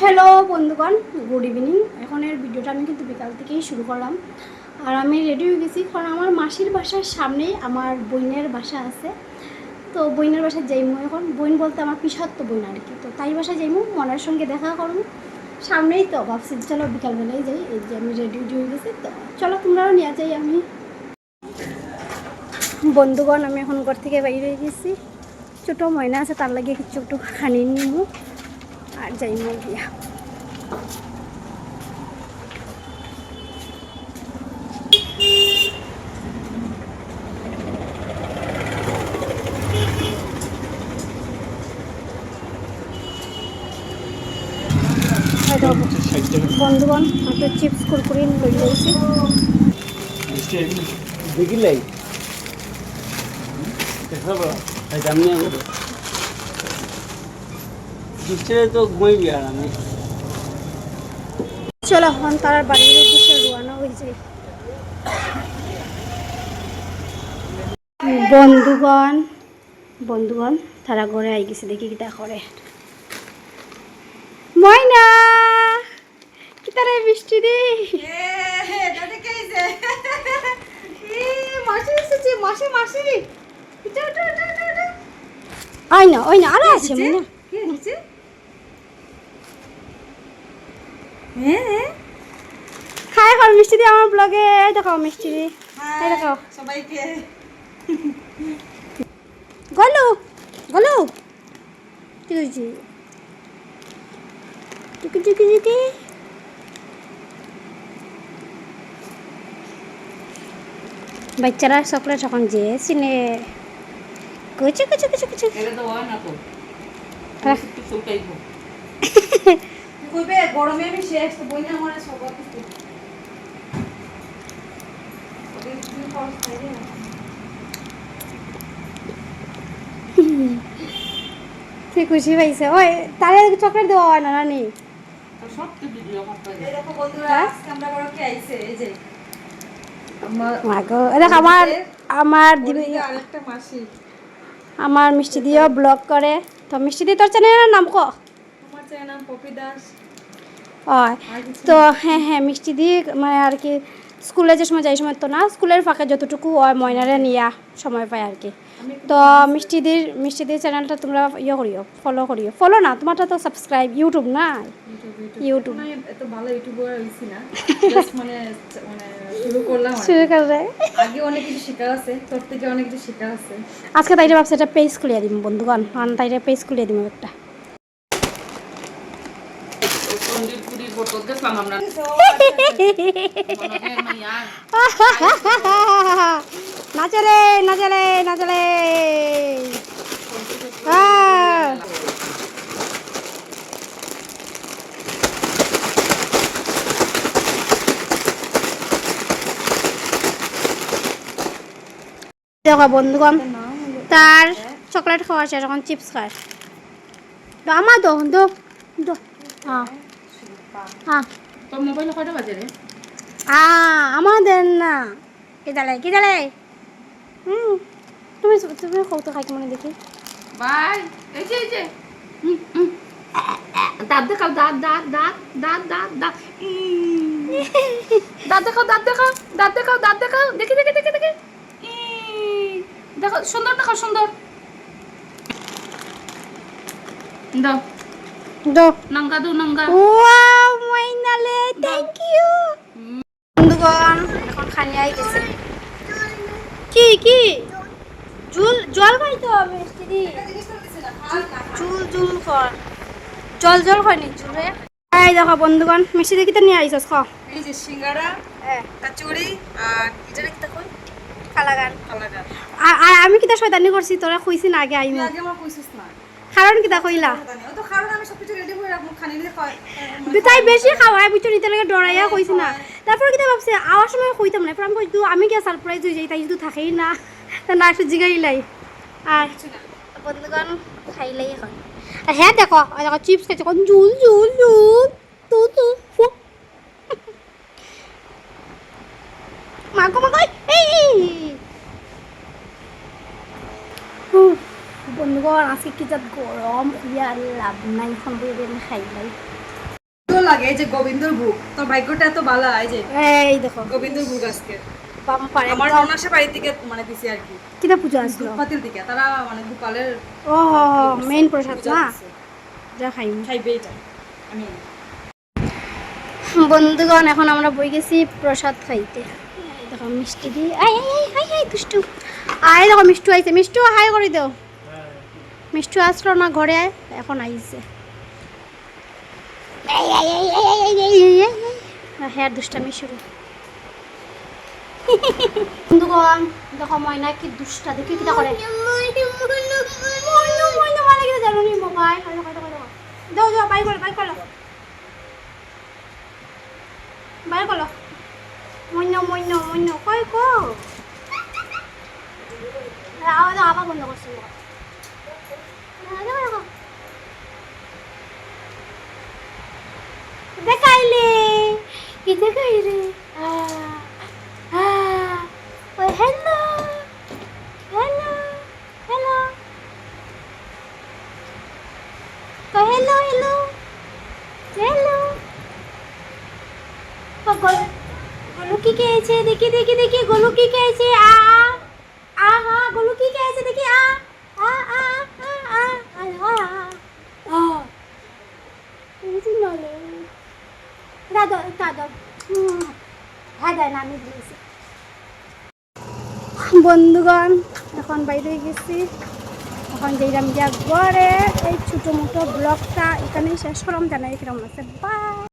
Hello বন্ধুগণ good evening এখনের ভিডিওটা আমি কিন্তু বিকাল থেকেই শুরু করলাম। আর আমি রেডি হয়ে গেছি, কারণ আমার মাসির বাসার সামনেই আমার বইনের বাসা আছে। তো বইনের বাসায় যাইমু এখন। বইন বলতে আমার পিসাত্ত বইন আর কি। তো তাই বাসায় যাইমু, মনের সঙ্গে দেখা করুন সামনেই তো ভাবছি চলো বিকালবেলায় যাই, এই যে আমি রেডি হয়ে গেছি। তো চলো, তোমরাও নিয়ে যাই আমি। বন্ধুগণ, আমি এখন ঘর থেকে বাইরে গেছি। ছোটো ময়না আছে, তার লাগে কিছু একটু খানি নিমু। আর যাইমু গিয়া। দেখো, বন্ধুগণ একটা চিপস কুরকুরি লই যাইছি দেখিলাই তো ঘুমাইবি আর আমি চলো এখন তার বাড়ির উদ্দেশ্যে রোয়ানা হয়ে যাই বন্ধুগণ বন্ধুগণ তারা ঘরে আই গেছে দেখি কিতা করে ময়না কিতারে বৃষ্টি দি ওই না ওই না আরও আছে ময়না খাই এখন মিষ্টি দি আমার ব্লগে। এই দেখো মিষ্টি দি। এই দেখো। সবাইকে। গলু গলু। কি হয়েছে টুকি টুকি টুকি বাচ্চারা চকলেট এখন যে চিনে কুচু কুচু কুচু কুচু। এটা তো হয় না তো? রাখ। একটু চুলকাইবো কইবে গরমে আমি শেষ তো বইনা আমার সবার কিছু সে খুশি পাইছে ওই তারে চকলেট দেওয়া হয় না সব বন্ধুরা আজকে আমরা মিষ্টি দিয়েও ব্লগ করে। তো মিষ্টি দিয়ে তোর চ্যানেলের নাম ক? আমার চ্যানেল নাম পপি দাস। হয় তো হ্যাঁ হ্যাঁ মিষ্টি দিয়ে মানে আর কি স্কুলে যে সময় যাই সময় তো না স্কুলের ফাঁকে যতটুকু হয় ময়নারে নিয়া সময় পায় আর কি। তো মিষ্টি দির মিষ্টি দির চ্যানেলটা তোমরা ইয়ে করিও ফলো করিও। ফলো না তোমারটা তো সাবস্ক্রাইব ইউটিউব না ইউটিউব ইউটিউব না জাস্ট মানে মানে আজকে তাইটা ভাবছি একটা পেজ খুলিয়ে দিম বন্ধুগণ তাইটা পেজ খুলিয়ে দিম একটা। নাচলে নাচলে নাচলে! দেখো বন্ধুগণ তার চকলেট খাওয়া চিপস তো আমার দো দো। হ্যাঁ। তোর মোবাইল কয়টা বাজে রে? আ আমাদের না। কি দালে কি দালে হুম তুমি তুমি কত খাই মনে দেখি। বাই এই যে এই যে। দাঁত দেখাও দাঁত দাঁত দাঁত দাঁত দাঁত দাঁত। দাঁত দেখাও দাঁত দেখাও দাঁত দেখাও দাঁত দেখাও। দেখি দেখি দেখি দেখি। দেখো সুন্দর দেখাও সুন্দর। দাও। দো। নাঙ্গা দু নাঙ্গা। ওয়াও মাইনালে থ্যাংক ইউ বন্ধুগণ এখন খানি আই কি কি? জল জল খাইতে হবে দিদি জুল জুল কর জল জল খাই নি জুলে এই দেখো বন্ধুগণ মিষ্টি দেখি নিয়ে আইসস খ। এই যে সিঙ্গারা কচুরি আর এটা কি কই? কালাগান। কালাগার আর আর আমি কিতা শয়তানি করছি তোরা কইছি না আগে আইমু। তুই আগে আমার কইছিস না। কারণ কিতা কইলা তাই বেশি খাওয়ায় বুঝছ নিতে লাগে ডরাইয়া কইছি না। তারপর কিতা ভাবছি? আওয়ার সময় কইতাম না আমি কইছি আমি কি সারপ্রাইজ হয়ে যাই? তাই যদি থাকেই না তা না একটু জিগাইলাই আর বন্ধুগণ খাইলাই এখন। আর হ্যাঁ দেখো দেখো চিপস খাইছে এখন জুল জুল জুল তু তু ফু। মাগো মাগো এই এই উফ, বন্ধুগণ আজকে কি যা গরম ইয়ার লাভ নাই এখন বই খাই সুন্দর লাগে যে গোবিন্দর ভোগ? তোর ভাগ্যটা এত ভালো এই যে। এই দেখো। গোবিন্দর ভোগ আজকে। আমার একদম বাড়ি থেকে মানে দিছে আর কি। কিটা পূজা আসলো দুপাতিল থেকে তারা মানে গোপালের ও মেইন প্রসাদ পূজা না? যা খাই খাইবে এটা আমি বন্ধুগণ এখন আমরা বই গেছি প্রসাদ খাইতে। দেখো মিষ্টি দি আই আই আই আই দুষ্টু। আই দেখো মিষ্টু আইছে। মিষ্টু হাই করে দাও মিষ্টু আসলো না, ঘরে এখন আইছে হ্যাঁ দুষ্টামি শুরু। বন্ধুগণ, দেখো ময়না কি দুষ্টা দেখি কিটা করে, বাই মন্য মন্য মন্য কই কো আবার বন্ধ করছি। কি খেয়েছে দেখি দেখি দেখি গোলু কি খেয়েছে আ আ হা গোলু কি খেয়েছে দেখি আ আ আ আ আ আ আ বুঝি নলে দাদা দাদা হ্যাঁ আমি দিয়েছি বন্ধুগণ এখন বাইরে গেছি এখন যেইরাম যা ঘরে এই ছোটো মোটো ব্লগটা এখানেই শেষ করলাম জানাই কিরম আছে বা